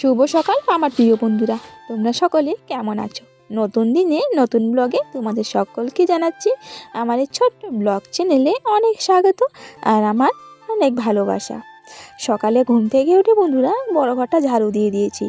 শুভ সকাল আমার প্রিয় বন্ধুরা। তোমরা সকলে কেমন আছো? নতুন দিনে নতুন ব্লগে তোমাদের সকলকে জানাচ্ছি আমার এই ছোট্ট ব্লগ চ্যানেলে অনেক স্বাগত আর আমার অনেক ভালোবাসা। সকালে ঘুম থেকে উঠে বন্ধুরা বড় ঘরটা ঝাড়ু দিয়ে দিয়েছি।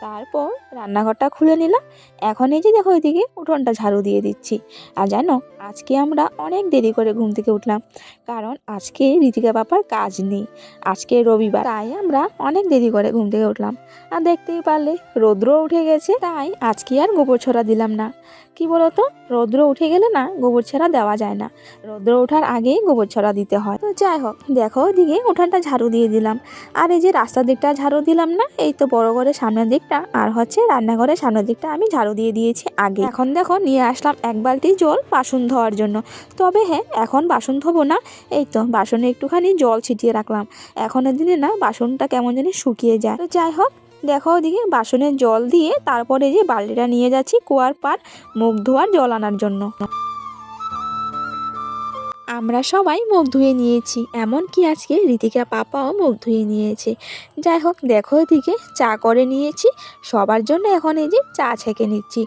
তারপর রান্নাঘরটা খুলে নিলাম। এখন এই যে দেখো ওইদিকে উঠোনটা ঝাড়ু দিয়ে দিচ্ছি। আর জানো, আজকে আমরা অনেক দেরি করে ঘুম থেকে উঠলাম। কারণ আজকে ঋতিকা বাপার কাজ নেই। আজকে রবিবার, তাই আমরা অনেক দেরি করে ঘুম থেকে উঠলাম। আর দেখতেই পারলে রৌদ্র উঠে গেছে, তাই আজকে আর গোবর ছড়া দিলাম না। কি বলতো? রৌদ্র উঠে গেলে না গোবর ছড়া দেওয়া যায় না। রৌদ্র ওঠার আগেই গোবর ছড়া দিতে হয়। তো যাই হোক, দেখো ওদিকে উঠানটা ঝাড়ু দিয়ে দিলাম। আর এই যে রাস্তার দিকটা ঝাড়ু দিলাম না, এই তো বড় ঘরের সামনের দিকটা, আর হচ্ছে রান্নাঘরের সামনের দিকটা আমি ঝাড়ু দিয়ে দিয়েছি আগে। এখন দেখো নিয়ে আসলাম এক বালতি জল বাসন ধোয়ার জন্য। তবে হ্যাঁ এখন বাসন ধোবো না, এই তো বাসনে একটুখানি জল ছিটিয়ে রাখলাম। এখনের দিনে না বাসনটা কেমন জানি শুকিয়ে যায়। তো যাই হোক দেখো ওদিকে বাসনে জল দিয়ে তারপরে যে বালতিটা নিয়ে যাচ্ছি কুয়ার পার মুখ ধোয়ার জল আনার জন্য। আমরা সবাই মুখ ধুয়ে নিয়েছি এমন কি আজকে ঋতিকা পাপাও মুখ ধুয়ে নিয়েছে। যাই হোক, দেখো এদিকে চা করে নিয়েছি, সবার জন্য এখন এই যে চা ছেঁকে নিচ্ছি।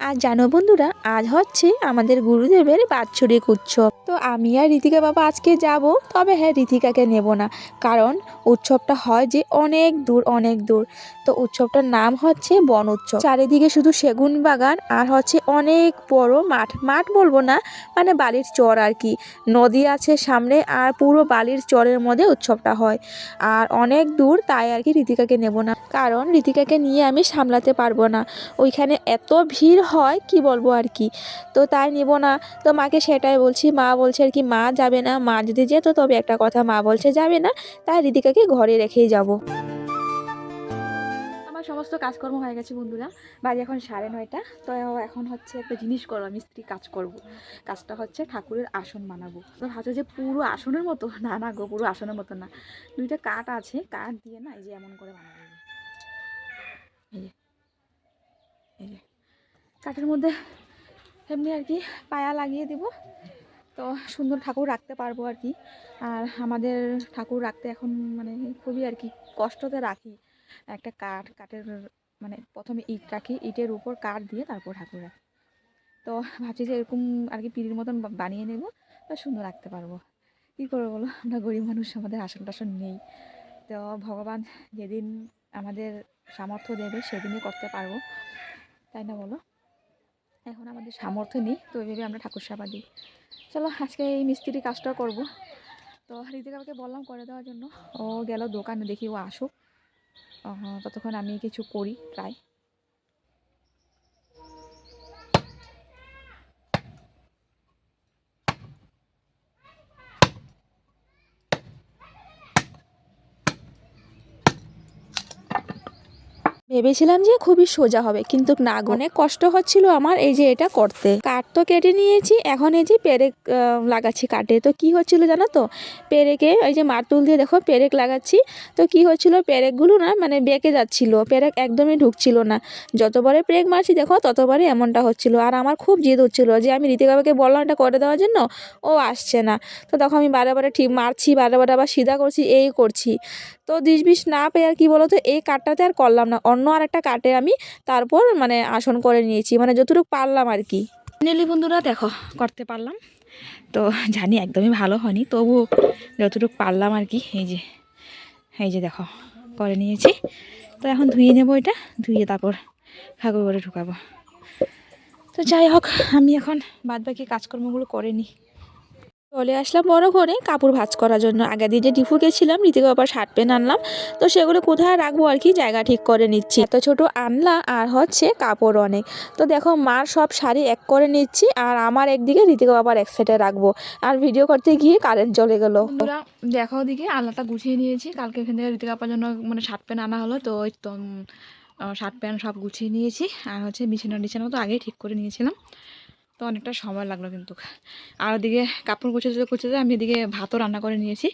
আর জানো বন্ধুরা, আজ হচ্ছে আমাদের গুরুদেবের বাৎসরিক উৎসব। তো আমি আর ঋতিকা বাবা আজকে যাব, তবে হ্যাঁ ঋতিকাকে নেব না। কারণ উৎসবটা হয় যে অনেক দূর অনেক দূর। তো উৎসবটার নাম হচ্ছে বন উৎসব। চারিদিকে শুধু সেগুন বাগান আর হচ্ছে অনেক বড় মাঠ। মাঠ বলব না মানে বালির চর আর কি। নদী আছে সামনে আর পুরো বালির চরের মধ্যে উৎসবটা হয়। আর অনেক দূর তাই আর কি ঋতিকাকে নেব না। কারণ ঋতিকাকে নিয়ে আমি সামলাতে পারব না। ওইখানে এত ভিড় হয়, কি বলব আর কি? তো তাই নেব না। তো মাকে সেটাই বলছি, মা বলছে আর কি, মা যাবে না, মা যদি যেত তবে একটা কথা মা বলছে, যাবে না, তাই ঋতিকাকে ঘরে রেখেই যাব। সমস্ত কাজকর্ম হয়ে গেছে বন্ধুরা। বাজে এখন সাড়ে নয়টা। তো এখন হচ্ছে একটা জিনিস করব মিস্ত্রি কাজ করব। কাজটা হচ্ছে ঠাকুরের আসন বানাবো। তো ভাবছ যে পুরো আসনের মতো? না না গো, পুরো আসনের মতো না। দুইটা কাঠ আছে, কাঠ দিয়ে না এই যে এমন করে বানাবো। এই যে এই যে কাঠের মধ্যে এমনি আর কি পায়া লাগিয়ে দেব। তো সুন্দর ঠাকুর রাখতে পারব আর কি। আর আমাদের ঠাকুর রাখতে এখন মানে খুবই আর কি কষ্টতে রাখি। একটা কাঠ, কাঠের মানে প্রথমে ইট রাখি, ইটের উপর কাঠ দিয়ে তারপর ঠাকুর রাখি। তো ভাবছি যে এরকম আর কি পিড়ির মতন বানিয়ে নেব, তা সুন্দর রাখতে পারব। কী করব বলো? আমরা গরিব মানুষ, আমাদের আসন টাসন নেই। তো ভগবান যেদিন আমাদের সামর্থ্য দেবে, সেদিনই করতে পারব। তাই না বলো? এখন আমাদের সামর্থ্য নেই, তো এইভাবে আমরা ঠাকুর সেবা দিই। চলো আজকে এই মিস্ত্রি কাজটা করব। তো ঋতিকাকে বললাম করে দেওয়ার জন্য। ও গেল দোকানে, দেখি ও আসুক। ততক্ষণ আমি কিছু করি ট্রাই ভেবেছিলাম যে খুবই সোজা হবে, কিন্তু না অনেক কষ্ট হচ্ছিল আমার এই যে এটা করতে। কাঠ তো কেটে নিয়েছি, এখন এই যে পেরেক লাগাচ্ছি কাটে তো কি হচ্ছিল জানো তো? পেরেকে, এই যে মারতুল দিয়ে দেখো, পেরেক লাগাচ্ছি। তো কি হচ্ছিল, পেরেকগুলো না মানে বেঁকে যাচ্ছিল, পেরেক একদমই ঢুকছিল না। যতবারে পেরেক মারছি দেখো ততবারই এমনটা হচ্ছিল। আর আমার খুব জেদ হচ্ছিল যে আমি ঋতিকাবাকে বললাম এটা করে দেওয়ার জন্য, ও আসছে না। তো তখন আমি বারে বারে ঠিক মারছি, বারে বারে আবার সিধা করছি, এই করছি। তো দিশ বিষ না পেয়ে আর কি বলো তো এই কাঠটাতে আর করলাম না। অন্য আর একটা কাটে আমি তারপর মানে আসন করে নিয়েছি মানে যতটুকু পারলাম আর কি। নেলি বন্ধুরা দেখো, করতে পারলাম। তো জানি একদমই ভালো হয়নি তবু যতটুকু পারলাম আর কি, এই যে এই যে দেখো, করে নিয়েছি। তো এখন ধুয়ে নেব এটা, ধুয়ে তারপর ঠাকুর করে ঢুকাবো। তো যাই হোক, আমি এখন বাদ বাকি কাজকর্মগুলো করে নিই। চলে আসলাম বড় ঘরে কাপড় ভাঁজ করার জন্য। আগে দিয়ে যে ডিফু গেছিলাম ঋতিকা বাবার শার্ট প্যান্ট আনলাম। তো সেগুলো কোথায় রাখব আর কি, জায়গা ঠিক করে নিচ্ছি। এত ছোট আনলা আর হচ্ছে কাপড় অনেক। তো দেখো, মার সব শাড়ি এক করে নিচ্ছি আর আমার একদিকে ঋতিকা বাবার এক সাইডে রাখব। আর ভিডিও করতে গিয়ে কারেন্ট চলে গেলো। দেখো ওদিকে আলনাটা গুছিয়ে নিয়েছি। কালকে এখান থেকে ঋতিকা বাবার জন্য মানে শার্ট প্যান্ট আনা হলো। তো ওই তো শার্ট প্যান্ট সব গুছিয়ে নিয়েছি। আর হচ্ছে বিছানা টিছানা তো আগেই ঠিক করে নিয়েছিলাম। তো অনেকটা সময় লাগল কিন্তু। আর ওদিকে কাপড় গুছাতে গুছাতে আমি এদিকে ভাতও রান্না করে নিয়েছি।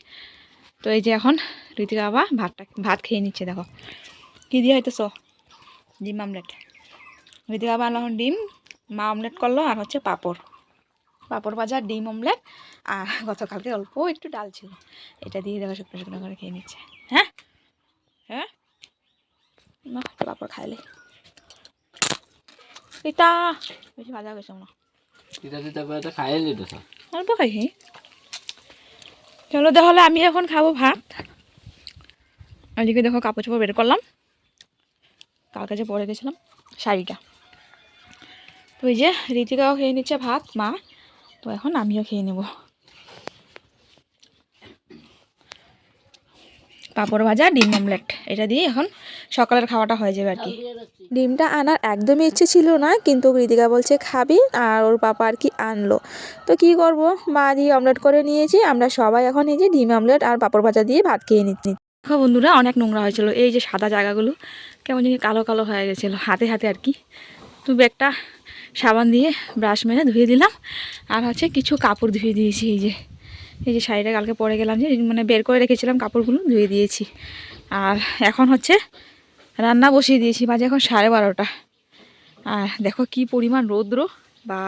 তো এই যে এখন ঋতিকা বাবা ভাতটা ভাত খেয়ে নিচ্ছে, দেখো। কী দিয়ে হয়তো হইতেছ? ডিম আমলেট। ঋতিকা বাবা এখন ডিম, মা অমলেট করল আর হচ্ছে পাঁপড়। পাঁপড় ভাজা, ডিম অমলেট আর গতকালকে অল্প একটু ডাল ছিল। এটা দিয়ে দেখো শুকনো শুকনো করে খেয়ে নিচ্ছে। হ্যাঁ? হ্যাঁ? পাঁপড় খাইলে। এটা বেশি ভাজা গেছে না করে অল্প চলো তাহলে আমি এখন খাব ভাত। ওইদিকে দেখো কাপড় চোপড় বের করলাম। কালকে যে পরে গেছিলাম? শাড়িটা। তো ওই যে রীতিকাও খেয়ে নিচ্ছে ভাত, মা। তো এখন আমিও খেয়ে নেব। পাঁপড় ভাজা ডিম অমলেট। এটা দিয়ে এখন সকালের খাওয়াটা হয়ে যাবে আর কি। ডিমটা আনার একদমই ইচ্ছে ছিল না কিন্তু কৃতিকা বলছে খাবি? আর ওর পাপা আর কি আনলো। তো কি করব? মা দিয়ে অমলেট করে নিয়েছি। আমরা সবাই এখন এই যে ডিম অমলেট আর পাঁপড় ভাজা দিয়ে ভাত খেয়ে নিচ্ছি। দেখো বন্ধুরা অনেক নোংরা হয়েছিল। এই যে সাদা জায়গাগুলো কেমন জানি কালো কালো হয়ে গেছিল হাতে হাতে আর কি। তো একটা সাবান দিয়ে ব্রাশ মেরে ধুয়ে দিলাম। আর হচ্ছে কিছু কাপড় ধুয়ে দিয়েছি এই যে। এই যে শাড়িটা কালকে পরে গেলাম যে মানে বের করে রেখেছিলাম কাপড়গুলো ধুয়ে দিয়েছি। আর এখন হচ্ছে রান্না বসিয়ে দিয়েছি, বাজে এখন সাড়ে বারোটা। আর দেখো কি পরিমাণ রৌদ্র, বা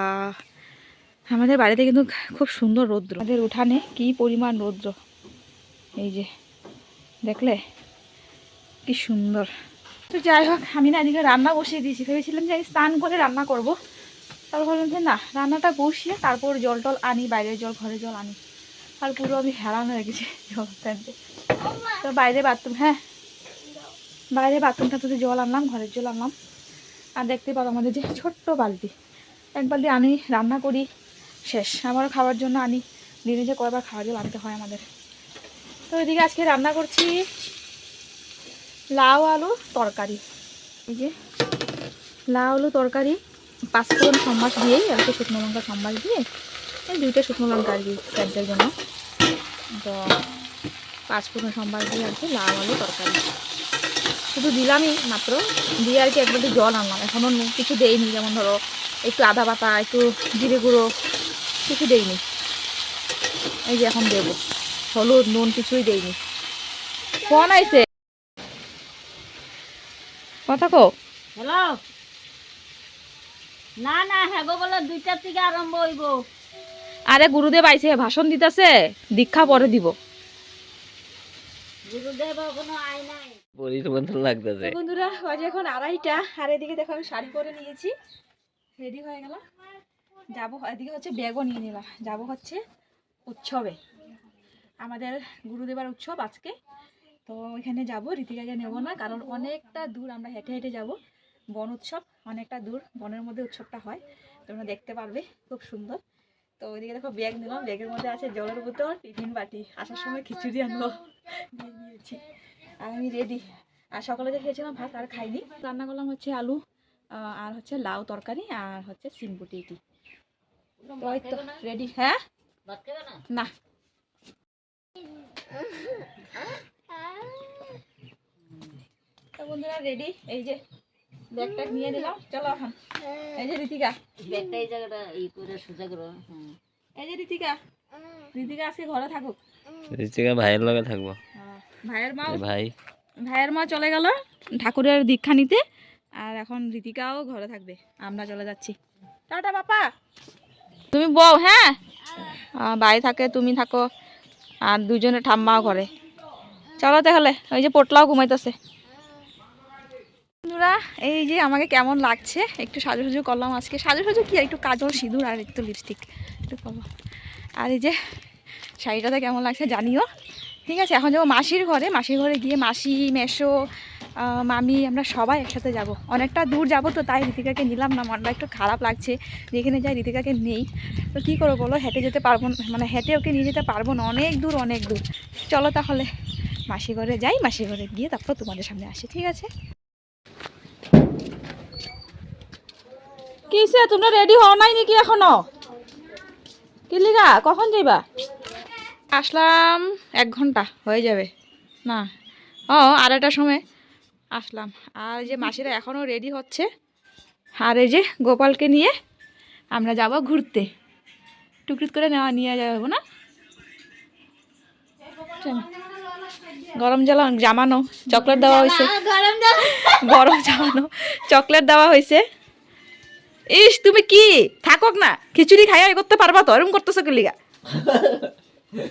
আমাদের বাড়িতে কিন্তু খুব সুন্দর রৌদ্র। আমাদের উঠানে কি পরিমাণ রৌদ্র। এই যে, দেখলে? কি সুন্দর। তো যাই হোক, আমি না এদিকে রান্না বসিয়ে দিয়েছি। ভেবেছিলাম যে আমি স্নান করে রান্না করব। তারপর ভাবলাম যে না, রান্নাটা বসিয়ে তারপর জল টল আনি, বাইরের জল, ঘরের জল আনি। আর পুরো আমি হেরানো রেখেছি জল টানতে তো বাইরে বাথরুম হ্যাঁ? বাইরে বাথরুমটা বাথরুমটাতে জল আনলাম, ঘরের জল আনলাম। আর দেখতে পাবো আমাদের যে ছোট্ট বালতি। এক বালতি আনি, রান্না করি, শেষ। আমারও খাওয়ার জন্য আনি। দিনে যে কয়বার খাওয়ার জল আনতে হয় আমাদের। তো ওইদিকে আজকে রান্না করছি লাউ আলু তরকারি। এই যে লাউ আলু তরকারি পাঁচ পাঁচফোড়ন সম্বাস দিয়েই, আর শুকনো লঙ্কা সম্বাস দিয়ে, এই দুইটা শুকনো লঙ্কা আর কি জন্য। তো পাঁচফোড়ন সম্বাস দিয়ে আর কি লাউ আলু তরকারি। শুধু দিলামই মাত্র, দিয়ে আর কি এক বালতি জল আনলাম। এখনও কিছু দেইনি, যেমন ধরো একটু আদা বাটা, একটু জিরে গুঁড়ো, কিছু দেইনি। এই যে এখন দেবো। হলুদ, নুন কিছুই দেইনি। ফোন আইছে। কথা কো হ্যালো? না না হ্যাঁ গো, বলো, দুইটার থেকে আরম্ভ হইব। আরে গুরুদেব আইসে ভাষণ দিতেছে দীক্ষা পরে দিব। গুরুদেব কোনো আয় নাই। পরির মতন লাগতেছে। বন্ধুরা বাজে এখন আড়াইটা আর এদিকে দেখো আমি শাড়ি পরে নিয়েছি। রেডি হয়ে গেলাম। যাব এদিকে হচ্ছে ব্যাগও নিয়ে নিলাম। যাব হচ্ছে উৎসবে। আমাদের গুরুদেবার উৎসব আজকে। তো ওইখানে যাব রীতিকাকে নেব না কারণ অনেকটা দূর আমরা হেঁটে হেঁটে যাব। বন উৎসব অনেকটা দূর বনের মধ্যে উৎসবটা হয়। তোমরা দেখতে পারবে খুব সুন্দর। তো ওইদিকে দেখো ব্যাগ নিলাম ব্যাগের মধ্যে আছে জলের বোতল, টিফিন বাটি। আসার সময় খিচুড়ি আনলো নিয়েছি আর আমি রেডি আর সকালে যে খেয়েছিলাম ভাত, আর খাইনি। রান্না করলাম হচ্ছে আলু আর হচ্ছে লাউ তরকারি, আর হচ্ছে সিমপুটি এটি তো রেডি হ্যাঁ? না। বন্ধুরা রেডি এই যে ব্যাগটা নিয়ে নিলাম। চলো এখন। এই যে রীতিকা ব্যাগটা এই জায়গাটা ই করে সোজা করো এই যে রীতিকা রীতিকা আজকে ঘরে থাকুক। ঋতিকা ভাইয়ের লগে থাকব। হ্যাঁ, ভাইয়ের মা ভাই। ভাইয়ের মা চলে গেল ঠাকুরের দীক্ষা নিতে। আর এখন রীতিকাও ঘরে থাকবে। আমরা চলে যাচ্ছি। টাটা বাপা তুমি বউ হ্যাঁ? ভাই থাকে তুমি থাকো। আর দুজনে ঠাম্মাও ঘরে। চলো তাহলে ওই যে পোটলাও ঘুমাইতেছে। বন্ধুরা, এই যে আমাকে কেমন লাগছে? একটু সাজুসাজু করলাম আজকে। সাজুসাজু কি? একটু কাজল সিঁদুর আর একটু লিপস্টিক একটু করব। আর এই যে শাড়িটাতে কেমন লাগছে জানিও। ঠিক আছে, এখন যাব মাসির ঘরে। মাসির ঘরে গিয়ে মাসি, মেশো মামি, আমরা সবাই একসাথে যাব। অনেকটা দূর যাব তো, তাই রীতিকাকে নিলাম না। মনটা একটু খারাপ লাগছে যেখানে যাই রীতিকাকে নেই। তো কী করব বলো? হেঁটে যেতে পারব মানে হেঁটে ওকে নিয়ে যেতে পারব না। অনেক দূর অনেক দূর। চলো তাহলে মাসি ঘরে যাই। মাসি ঘরে গিয়ে তারপর তোমাদের সামনে আসি। ঠিক আছে? কিসে তোমরা রেডি হও নাই নাকি এখনও? কিলিগা কখন যাইবা? আসলাম এক ঘণ্টা হয়ে যাবে। না ও আড়াইটার সময় আসলাম। আর এই যে মাসিরা এখনও রেডি হচ্ছে আর এই যে গোপালকে নিয়ে আমরা যাব ঘুরতে। টুকটুক করে নেওয়া নিয়ে যাব না। গরম জ্বালা জামানো চকলেট দেওয়া হয়েছে। গরম জামানো চকলেট দেওয়া হয়েছে। ইস তুমি কি? থাকক না। খিচুড়ি খাইয়া এ করতে পারবা তো এরকম করতেছো কি লিগা?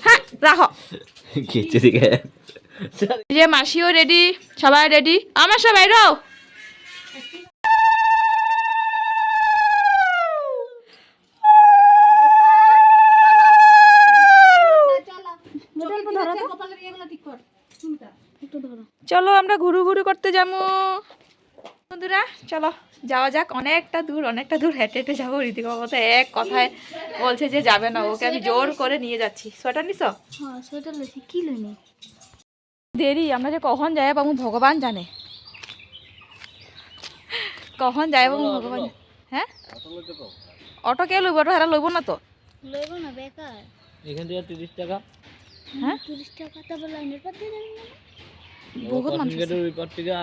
হ্যাঁ রাখো। খিচুড়ি খায় এই যে মাসিও রেডি সবাই রেডি আমার সবাই রাও। চলো আমরা ঘুরু ঘুরু করতে যাব বন্ধুরা চলো। যাওয়া যাক অনেকটা দূর অনেকটা দূর হেঁটে হেঁটে যাব। ঋতিকা বাবা এক কথায় বলছে যে যাবে না ওকে আমি জোর করে নিয়ে যাচ্ছি। সোয়েটার নিস হ্যাঁ সোয়েটার লইছি কি লইনি? দেরি আমরা যে কখন যাই পাবো ভগবান জানে। কখন যাই পাবো ভগবান হ্যাঁ? অটো কে লইব? অটো হেরা লইব না তো? লইব না বেকার। এখান থেকে তিরিশ টাকা। হ্যাঁ? তিরিশ টাকা তারপর লাইনের পাতে যাবেন না। বহুত মানুষ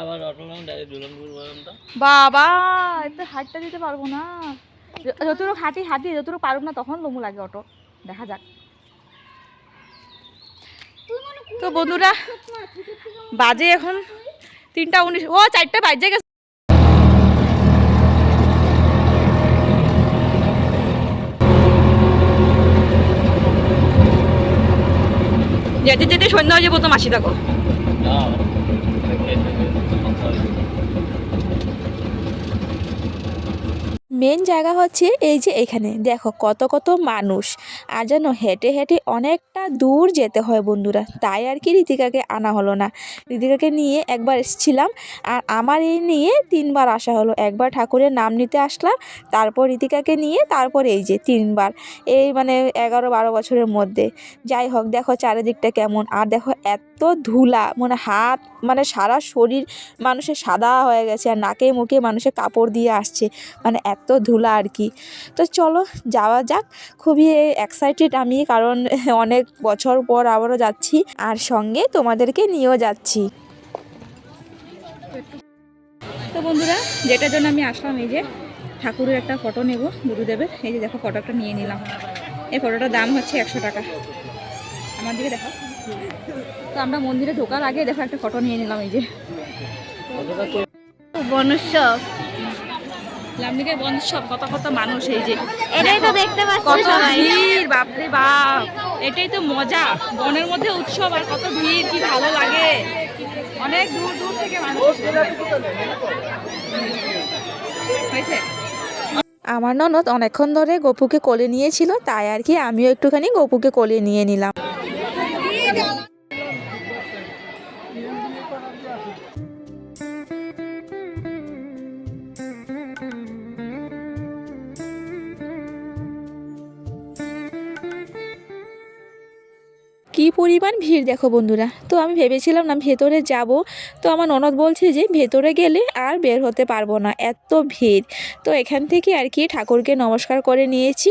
আবার অটো পর্যন্ত। বাবা এত হাঁটতে দিতে পারব না। যতটুকু হাঁটি হাঁটি যতটুকু পারব না তখন লমু লাগে অটো। দেখা যাক। তো বন্ধুরা বাজে এখন তিনটা উনিশ ও চারটা বাজে গেছে। যেতে যেতে সন্ধ্যা হয়ে যাব তো মাসি দেখো। মেন জায়গা হচ্ছে এই যে এখানে। দেখো কত কত মানুষ। আর যেন হেঁটে হেঁটে অনেকটা দূর যেতে হয় বন্ধুরা। তাই আর কি ঋতিকাকে আনা হলো না। ঋতিকাকে নিয়ে একবার এসেছিলাম আর আমার এই নিয়ে তিনবার আসা হলো। একবার ঠাকুরের নাম নিতে আসলাম, তারপর ঋতিকাকে নিয়ে তারপর এই যে তিনবার। এই মানে এগারো বারো বছরের মধ্যে। যাই হোক, দেখো চারিদিকটা কেমন। আর দেখো এত ধুলা মানে হাত মানে সারা শরীর মানুষের সাদা হয়ে গেছে আর নাকে মুখে মানুষের কাপড় দিয়ে আসছে মানে এত ধুলা আর কি। তো চলো যাওয়া যাক, খুবই এক্সাইটেড আমি কারণ অনেক বছর পর আবারও যাচ্ছি আর সঙ্গে তোমাদেরকে নিয়েও যাচ্ছি। তো বন্ধুরা, যেটার জন্য আমি আসলাম এই যে ঠাকুরের একটা ফটো নেব গুরুদেবের। এই যে দেখো ফটোটা নিয়ে নিলাম। এই ফটোটার দাম হচ্ছে একশো টাকা। আমার দিকে দেখো তো আমরা মন্দিরে ঢোকার আগে দেখো একটা ফটো নিয়ে নিলাম এই যে। বনুৎসব লামদিকে কত কত মানুষ এই যে। এটাই তো দেখতে পাচ্ছি সবাই। ভিড় বাপরে বাপ। এটাই তো মজা। বনের মধ্যে উৎসব আর কত ভিড় কি ভালো লাগে। অনেক দূর দূর থেকে মানুষ হয়েছে? আমার ননদ অনেকক্ষণ ধরে গপুকে কোলে নিয়েছিল তাই আর কি আমিও একটুখানি গপুকে কোলে নিয়ে নিলাম। পরিমাণ ভিড়, দেখো বন্ধুরা। তো আমি ভেবেছিলাম না ভেতরে যাব। তো আমার ননদ বলছে যে ভেতরে গেলে আর বের হতে পারব না, এত ভিড়। তো এখান থেকে আর কি ঠাকুরকে নমস্কার করে নিয়েছি।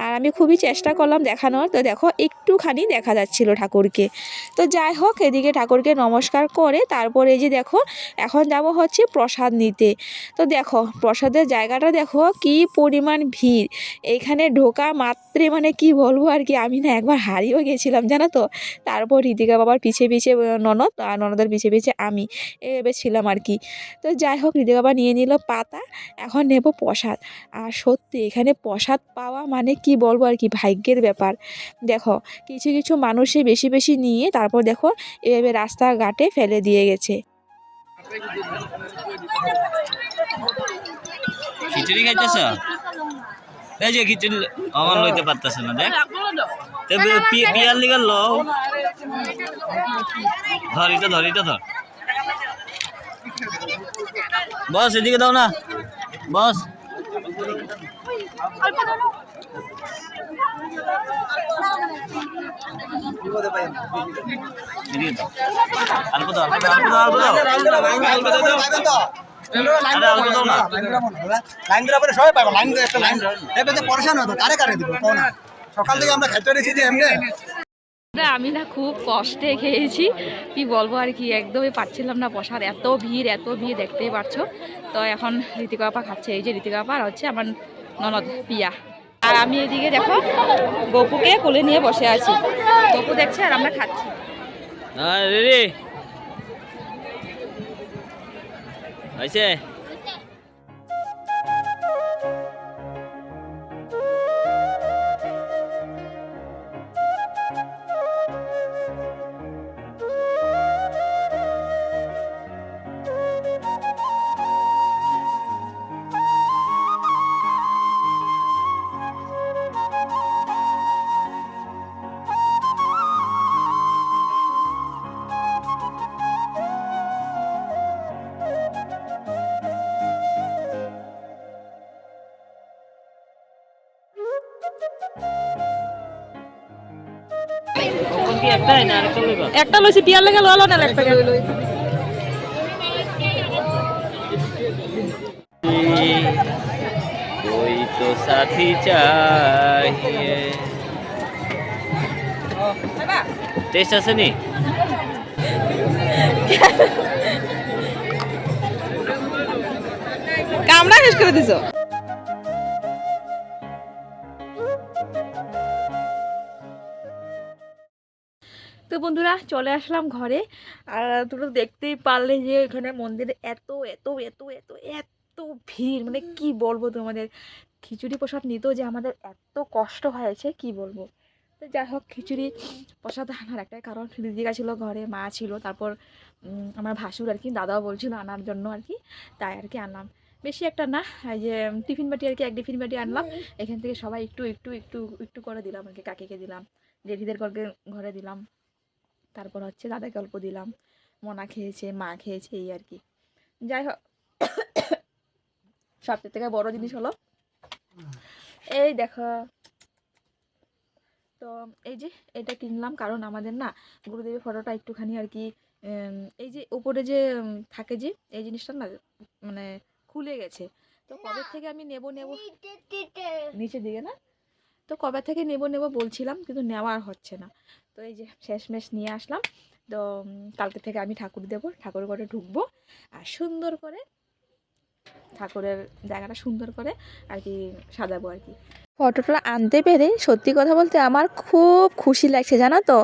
আর আমি খুবই চেষ্টা করলাম দেখানোর। তো দেখো, একটুখানি দেখা যাচ্ছিল ঠাকুরকে। তো যাই হোক, এদিকে ঠাকুরকে নমস্কার করে তারপরে এই যে দেখো, এখন যাব হচ্ছে প্রসাদ নিতে। তো দেখো, প্রসাদের জায়গাটা দেখো, কি পরিমাণ ভিড়। এখানে ঢোকা মাত্রে মানে কি বলব আর কি, আমি না একবার হারিয়েও গেছিলাম, জানো তো? তারপর ঋতিকা বাবার পিছে পিছে ননদ আর ননদের পিছে পিছে আমি এভাবে ছিলাম আর কি। তো যাই হোক ঋতিকা বাবা নিয়ে নিল পাতা, এখন নেব প্রসাদ। আর সত্যি, এখানে প্রসাদ পাওয়া মানে কি বলব আর কি, ভাগ্যের ব্যাপার। দেখো, কিছু কিছু মানুষে বেশি বেশি নিয়ে তারপর দেখো, এভাবে রাস্তাঘাটে ফেলে দিয়ে গেছে। খিচুড়ি খাইতেছ? এই যে খিচুড়ি আমার লইতে পারতেছে না দেখ। পিয়ার লিগার ল ধর এটা ধর এটা ধর। বস এদিকে দাও না। বস। অল্প দাও। অল্প দাও অল্প দাও অল্প দাও। লাইন দেওয়ার পরে সবাই পাবো লাইন একটা লাইন এবার পরেশান হতো কারে কারে দিব? সকাল থেকে আমরা খাইতে রেখেছি যে এমনি আমি না খুব কষ্টে খেয়েছি। কি বলব আর কি একদমই পাচ্ছিলাম না বসার। এত ভিড় এত ভিড় দেখতেই পারছ। তো এখন ঋতিকা আপা খাচ্ছে। এই যে ঋতিকা আপা আর হচ্ছে আমার ননদ পিয়া। আর আমি এদিকে দেখো গপুকে কোলে নিয়ে বসে আছি। গপু দেখছে আর আমরা খাচ্ছি। হ্যাঁ রেডি একটা লইছি পিয়ার লেগে ললো না এক প্যাকেট कोई तो साथी चाहिए টেস্ট আছে নি কামড়া শেষ করে দিছো তো বন্ধুরা চলে আসলাম ঘরে। আর তোমরা দেখতেই পারলে যে এখানে মন্দিরে এত এত এত এত এত ভিড়। মানে কি বলব তোমাদের? খিচুড়ি প্রসাদ নিতেও যে আমাদের এত কষ্ট হয়েছে, কি বলব? তো যাই হোক, খিচুড়ি প্রসাদ আনার একটাই কারণ। দিদিকা ছিল ঘরে, মা ছিল। তারপর আমার ভাসুর আর কি, দাদাও বলছিল আনার জন্য আর কি। তাই আর কি আনলাম। বেশি একটা না, এই যে টিফিন বাটি আর কি, এক টিফিন বাটি আনলাম। এখান থেকে সবাই একটু একটু একটু একটু করে দিলাম আর কি, কাকিকে দিলাম। জেঠিদের ঘরকে ঘরে দিলাম। তারপর হচ্ছে দাদাকে অল্প দিলাম। মোনা খেয়েছে মা খেয়েছে এই আর কি। যাই হোক সবচেয়ে থেকে বড় জিনিস হলো এই দেখো। তো এই যে এটা কিনলাম কারণ আমাদের না গুরুদেবের ফটোটা একটুখানি আর কি এই যে উপরে যে থাকে যে এই জিনিসটা না মানে খুলে গেছে। তো কবে থেকে আমি নেব নেব? নিচের দিকে না? তো কবে থেকে নেব নেব বলছিলাম কিন্তু নেওয়া আর হচ্ছে না। তো এই যে শেষমেশ নিয়ে আসলাম। তো কালকে থেকে আমি ঠাকুর দেবো, ঠাকুর ঘরে ঢুকবো আর সুন্দর করে ঠাকুরের জায়গাটা সুন্দর করে আর কি সাজাবো আর কি। ফটোটা আনতে পেরে সত্যি কথা বলতে আমার খুব খুশি লাগছে, জানো তো?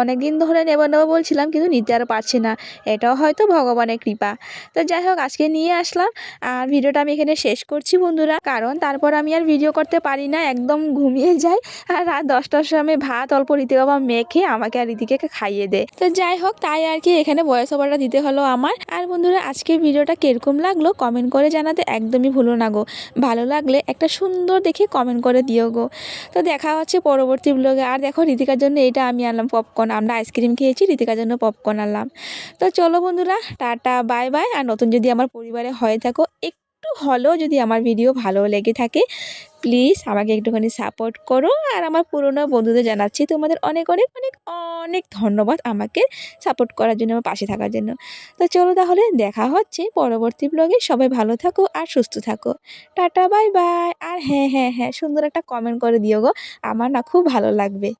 অনেক দিন ধরে নেব নেব বলছিলাম, কিন্তু নিতে আর পারছি না। এটাও হয়তো ভগবানের কৃপা। তো যাই হোক, আজকে নিয়ে আসলাম। আর ভিডিওটা আমি এখানে শেষ করছি বন্ধুরা। কারণ তারপর আমি আর ভিডিও করতে পারি না, একদম ঘুমিয়ে যাই। আর রাত দশটার সময় ভাত অল্প রীতি বাবা মেখে আমাকে আর রীতিকে খাইয়ে দেয় তো যাই হোক, তাই আর কি এখানে বয়স ওভারটা দিতে হলো আমার। আর বন্ধুরা, আজকে ভিডিওটা কীরকম লাগল কমেন্ট করে জানাতে একদমই ভুলো না গো। ভালো লাগলে একটা সুন্দর দেখে কমেন্ট করে দিও গো। তো দেখা হচ্ছে পরবর্তী ব্লগে আর দেখো, রীতিকার জন্য এটা আমি আনলাম পপকর্ন আমরা আইসক্রিম খেয়েছি, রীতিকার জন্য পপকর্ন আনলাম। তো চলো বন্ধুরা, টাটা বাই বাই আর নতুন যদি আমার পরিবারে হয়ে থাকো, একটু হলেও যদি আমার ভিডিও ভালো লেগে থাকে প্লিজ আমাকে একটুখানি সাপোর্ট করো। আর আমার পুরনো বন্ধুদের জানাচ্ছি, তোমাদের অনেক অনেক অনেক অনেক ধন্যবাদ আমাকে সাপোর্ট করার জন্য, আমার পাশে থাকার জন্য। তো চলো তাহলে দেখা হচ্ছে পরবর্তী ব্লগে সবাই ভালো থাকো আর সুস্থ থাকো। টাটা বাই বাই আর হ্যাঁ হ্যাঁ হ্যাঁ সুন্দর একটা কমেন্ট করে দিও গো। আমার না খুব ভালো লাগবে।